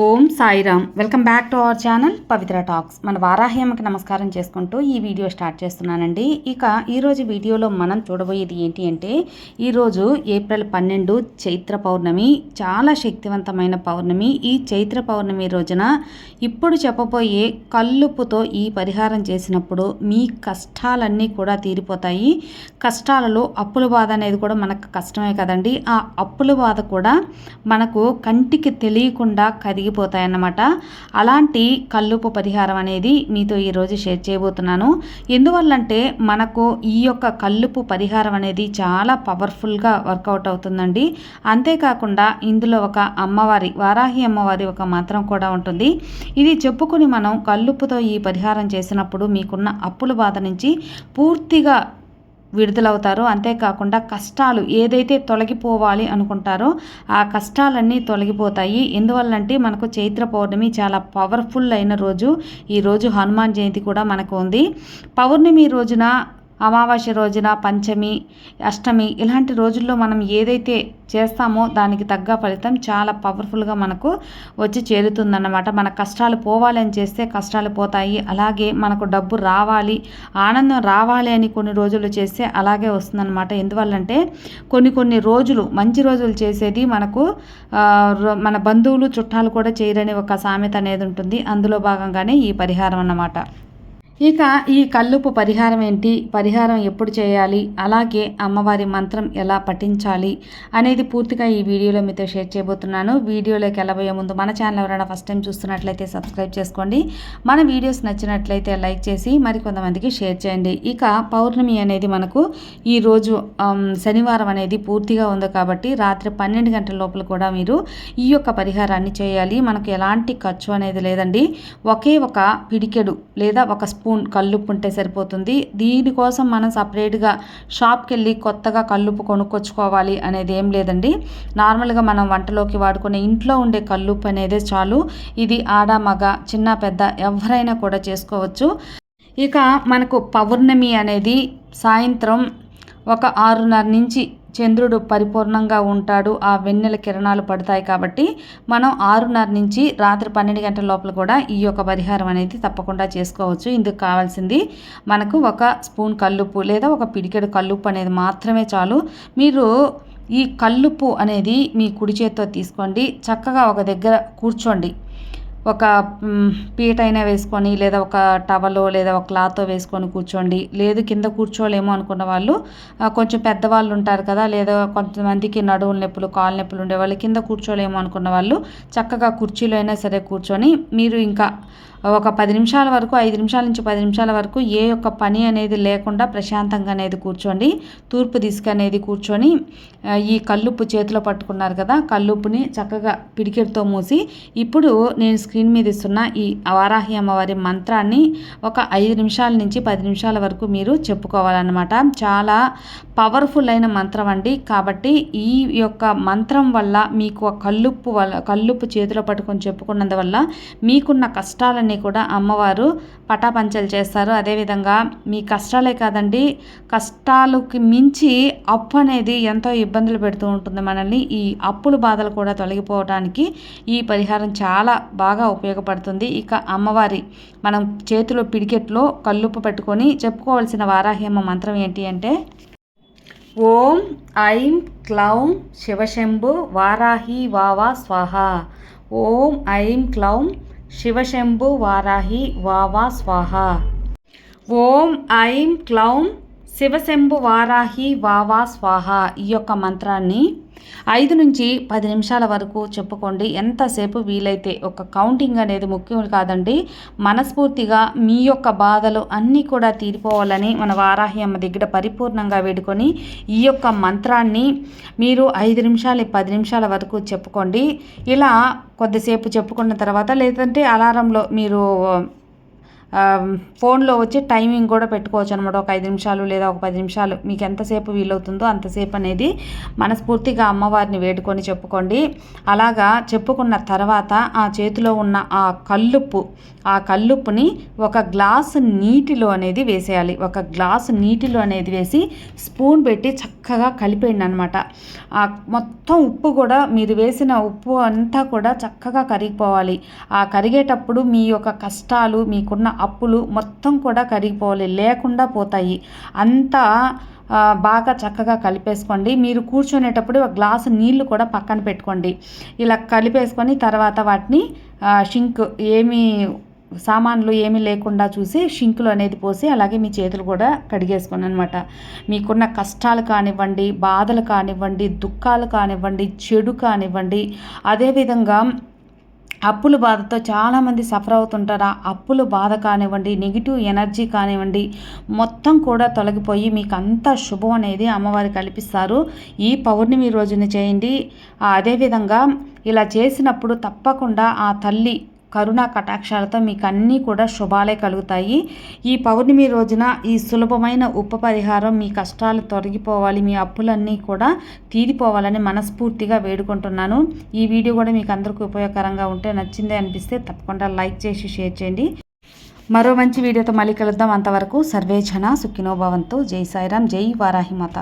Om Sairam. Welcome back to our channel Pavitra talks. మన వారాహ్యమ్మకి నమస్కారం చేసుకుంటూ ఈ వీడియో స్టార్ట్ చేస్తున్నానండి. ఇక ఈరోజు వీడియోలో మనం చూడబోయేది ఏంటి అంటే ఈరోజు ఏప్రిల్ పన్నెండు చైత్ర పౌర్ణమి. చాలా శక్తివంతమైన పౌర్ణమి. ఈ చైత్ర పౌర్ణమి రోజున ఇప్పుడు చెప్పబోయే కల్లుపుతో ఈ పరిహారం చేసినప్పుడు మీ కష్టాలన్నీ కూడా తీరిపోతాయి. కష్టాలలో అప్పుల బాధ అనేది కూడా మనకు కష్టమే కదండి. ఆ అప్పుల బాధ కూడా మనకు కంటికి తెలియకుండా కరిగిపోతాయన్నమాట. అలాంటి కల్లుపు పరిహారం అనేది మీతో ఈరోజు షేర్ చేయబోతున్నాను. ఎందువల్లంటే మనకు ఈ యొక్క కల్లుపు పరిహారం అనేది చాలా పవర్ఫుల్గా వర్కౌట్ అవుతుందండి. అంతేకాకుండా ఇందులో ఒక అమ్మవారి వారాహి అమ్మవారి ఒక మంత్రం కూడా ఉంటుంది. ఇది చెప్పుకొని మనం కల్లుపుతో ఈ పరిహారం చేసినప్పుడు మీకున్న అప్పుల బాధ నుంచి పూర్తిగా విడుదలవుతారు అంతేకాకుండా కష్టాలు ఏదైతే తొలగిపోవాలి అనుకుంటారో ఆ కష్టాలన్నీ తొలగిపోతాయి. ఎందువల్లంటే మనకు చైత్ర పౌర్ణమి చాలా పవర్ఫుల్ అయిన రోజు. ఈరోజు హనుమాన్ జయంతి కూడా మనకు ఉంది. పౌర్ణమి రోజున అమావాస్య రోజున పంచమి అష్టమి ఇలాంటి రోజుల్లో మనం ఏదైతే చేస్తామో దానికి తగ్గ ఫలితం చాలా పవర్ఫుల్గా మనకు వచ్చి చేరుతుందన్నమాట. మన కష్టాలు పోవాలి అని చేస్తే కష్టాలు పోతాయి. అలాగే మనకు డబ్బు రావాలి ఆనందం రావాలి అని కొన్ని రోజులు చేస్తే అలాగే వస్తుందన్నమాట. ఎందువల్లంటే కొన్ని కొన్ని రోజులు మంచి రోజులు చేసేది మనకు మన బంధువులు చుట్టాలు కూడా చేయరని ఒక సామెత అనేది ఉంటుంది. అందులో భాగంగానే ఈ పరిహారం అన్నమాట. ఇక ఈ కల్లుపు పరిహారం ఏంటి? పరిహారం ఎప్పుడు చేయాలి? అలాగే అమ్మవారి మంత్రం ఎలా పఠించాలి అనేది పూర్తిగా ఈ వీడియోలో మీతో షేర్ చేయబోతున్నాను. వీడియోలోకి వెళ్ళబోయే ముందు మన ఛానల్ ఎవరైనా ఫస్ట్ టైం చూస్తున్నట్లయితే సబ్స్క్రైబ్ చేసుకోండి. మన వీడియోస్ నచ్చినట్లయితే లైక్ చేసి మరికొంతమందికి షేర్ చేయండి. ఇక పౌర్ణమి అనేది మనకు ఈరోజు శనివారం అనేది పూర్తిగా ఉంది కాబట్టి రాత్రి పన్నెండు గంటల లోపల కూడా మీరు ఈ యొక్క పరిహారాన్ని చేయాలి. మనకు ఎలాంటి ఖర్చు అనేది లేదండి. ఒకే ఒక పిడికెడు లేదా ఒక స్పూన్ స్పూన్ కల్లుప్పు ఉంటే సరిపోతుంది. దీనికోసం మనం సపరేట్గా షాప్కి వెళ్ళి కొత్తగా కల్లుప్పు కొనుక్కొచ్చుకోవాలి అనేది ఏం లేదండి. నార్మల్గా మనం వంటలోకి వాడుకునే ఇంట్లో ఉండే కల్లుప్పు అనేది చాలు. ఇది ఆడ మగ చిన్న పెద్ద ఎవరైనా కూడా చేసుకోవచ్చు. ఇక మనకు పౌర్ణమి అనేది సాయంత్రం ఒక ఆరున్నర నుంచి చంద్రుడు పరిపూర్ణంగా ఉంటాడు. ఆ వెన్నెల కిరణాలు పడతాయి కాబట్టి మనం ఆరున్నర నుంచి రాత్రి పన్నెండు గంటల లోపల కూడా ఈ యొక్క పరిహారం అనేది తప్పకుండా చేసుకోవచ్చు. ఇందుకు కావాల్సింది మనకు ఒక స్పూన్ కల్లుప్పు లేదా ఒక పిడికెడు కల్లుప్పు అనేది మాత్రమే చాలు. మీరు ఈ కల్లుప్పు అనేది మీ కుడి చేతితో తీసుకోండి. చక్కగా ఒక దగ్గర కూర్చోండి. ఒక పీట అయినా వేసుకొని లేదా ఒక టవలో లేదా ఒక క్లాత్ వేసుకొని కూర్చోండి. లేదు కింద కూర్చోలేమో అనుకున్న వాళ్ళు కొంచెం పెద్దవాళ్ళు ఉంటారు కదా లేదా కొంతమందికి నడువుల నొప్పులు కాళ్ళ నొప్పులు ఉండే వాళ్ళు కింద కూర్చోలేమో అనుకున్న వాళ్ళు చక్కగా కుర్చీలో అయినా సరే కూర్చొని మీరు ఇంకా ఒక పది నిమిషాల వరకు ఐదు నిమిషాల నుంచి పది నిమిషాల వరకు ఏ యొక్క పని అనేది లేకుండా ప్రశాంతంగా అనేది కూర్చోండి. తూర్పు దిశ అనేది కూర్చొని ఈ కల్లుప్పు చేతిలో పట్టుకున్నారు కదా కల్లుప్పుని చక్కగా పిడికెడుతో మూసి ఇప్పుడు నేను స్క్రీన్ మీద ఇస్తున్న ఈ వారాహి అమ్మవారి మంత్రాన్ని ఒక ఐదు నిమిషాల నుంచి పది నిమిషాల వరకు మీరు చెప్పుకోవాలన్నమాట. చాలా పవర్ఫుల్ అయిన మంత్రం అండి. కాబట్టి ఈ యొక్క మంత్రం వల్ల మీకు కల్లుప్పు వల్ల కల్లుప్పు చేతిలో పట్టుకొని చెప్పుకున్నందువల్ల మీకున్న కష్టాలని అన్నీ కూడా అమ్మవారు పటాపంచలు చేస్తారు. అదేవిధంగా మీ కష్టాలే కాదండి కష్టాలకి మించి అప్పు అనేది ఎంతో ఇబ్బందులు పెడుతూ ఉంటుంది మనల్ని. ఈ అప్పుల బాధలు కూడా తొలగిపోవడానికి ఈ పరిహారం చాలా బాగా ఉపయోగపడుతుంది. ఇక అమ్మవారి మనం చేతిలో పిడికెట్లో కల్లుప్పు పెట్టుకొని చెప్పుకోవాల్సిన వారాహేమ మంత్రం ఏంటి అంటే ఓం ఐం క్లౌం శివశంభు వారాహి వావా స్వాహ. ఓం ఐం క్లౌం శివశంభు వారాహి వావా స్వాహ. ఓం ఐం క్లౌం శివశంభు వారాహి వావా స్వాహ ఈ యొక్క మంత్రాన్ని ఐదు నుంచి పది నిమిషాల వరకు చెప్పుకోండి. ఎంతసేపు వీలైతే ఒక కౌంటింగ్ అనేది ముఖ్యం కాదండి. మనస్ఫూర్తిగా మీ యొక్క బాధలు అన్నీ కూడా తీరిపోవాలని మన వారాహ్యమ్మ దగ్గర పరిపూర్ణంగా వేడుకొని ఈ యొక్క మంత్రాన్ని మీరు ఐదు నిమిషాలు పది నిమిషాల వరకు చెప్పుకోండి. ఇలా కొద్దిసేపు చెప్పుకున్న తర్వాత లేదంటే అలారంలో మీరు ఫోన్లో వచ్చి టైమింగ్ కూడా పెట్టుకోవచ్చు అనమాట ఒక ఐదు నిమిషాలు లేదా ఒక పది నిమిషాలు. మీకు ఎంతసేపు వీలవుతుందో అంతసేపు అనేది మనస్ఫూర్తిగా అమ్మవారిని వేడుకొని చెప్పుకోండి. అలాగా చెప్పుకున్న తర్వాత ఆ చేతిలో ఉన్న ఆ కల్లుప్పు ఆ కల్లుప్పుని ఒక గ్లాసు నీటిలో అనేది వేసేయాలి. ఒక గ్లాసు నీటిలో అనేది వేసి స్పూన్ పెట్టి చక్కగా కలిపేయండి అనమాట ఆ మొత్తం ఉప్పు కూడా మీరు వేసిన ఉప్పు అంతా కూడా చక్కగా కరిగిపోవాలి. ఆ కరిగేటప్పుడు మీ యొక్క కష్టాలు మీకున్న అప్పులు మొత్తం కూడా కరిగిపోవాలి లేకుండా పోతాయి. అంతా బాగా చక్కగా కలిపేసుకోండి. మీరు కూర్చునేటప్పుడు ఒక గ్లాసు నీళ్ళు కూడా పక్కన పెట్టుకోండి. ఇలా కలిపేసుకొని తర్వాత వాటిని షింక్ ఏమీ సామాన్లు ఏమీ లేకుండా చూసి షింకులు అనేది పోసి అలాగే మీ చేతులు కూడా కడిగేసుకోండి అనమాట మీకున్న కష్టాలు కానివ్వండి బాధలు కానివ్వండి దుఃఖాలు కానివ్వండి చెడు కానివ్వండి అదేవిధంగా అప్పుల బాధతో చాలామంది సఫర్ అవుతుంటారు? ఆ అప్పుల బాధ కానివ్వండి నెగిటివ్ ఎనర్జీ కానివ్వండి మొత్తం కూడా తొలగిపోయి మీకు అంతా శుభం అనేది అమ్మవారి కల్పిస్తారు. ఈ పౌర్ణమి రోజున చేయండి. అదేవిధంగా ఇలా చేసినప్పుడు తప్పకుండా ఆ తల్లి కరుణా కటాక్షాలతో మీకు అన్నీ కూడా శుభాలే కలుగుతాయి. ఈ పౌర్ణమి రోజున ఈ సులభమైన ఉప పరిహారం మీ కష్టాలు తొలగిపోవాలి మీ అప్పులన్నీ కూడా తీరిపోవాలని మనస్ఫూర్తిగా వేడుకుంటున్నాను. ఈ వీడియో కూడా మీకు అందరికీ ఉపయోగకరంగా ఉంటే నచ్చిందే అనిపిస్తే తప్పకుండా లైక్ చేసి షేర్ చేయండి. మరో మంచి వీడియోతో మళ్ళీ కలుద్దాం. అంతవరకు సర్వేజన సుఖినోభవంతో జై సాయిరాం జై వారాహి మాత.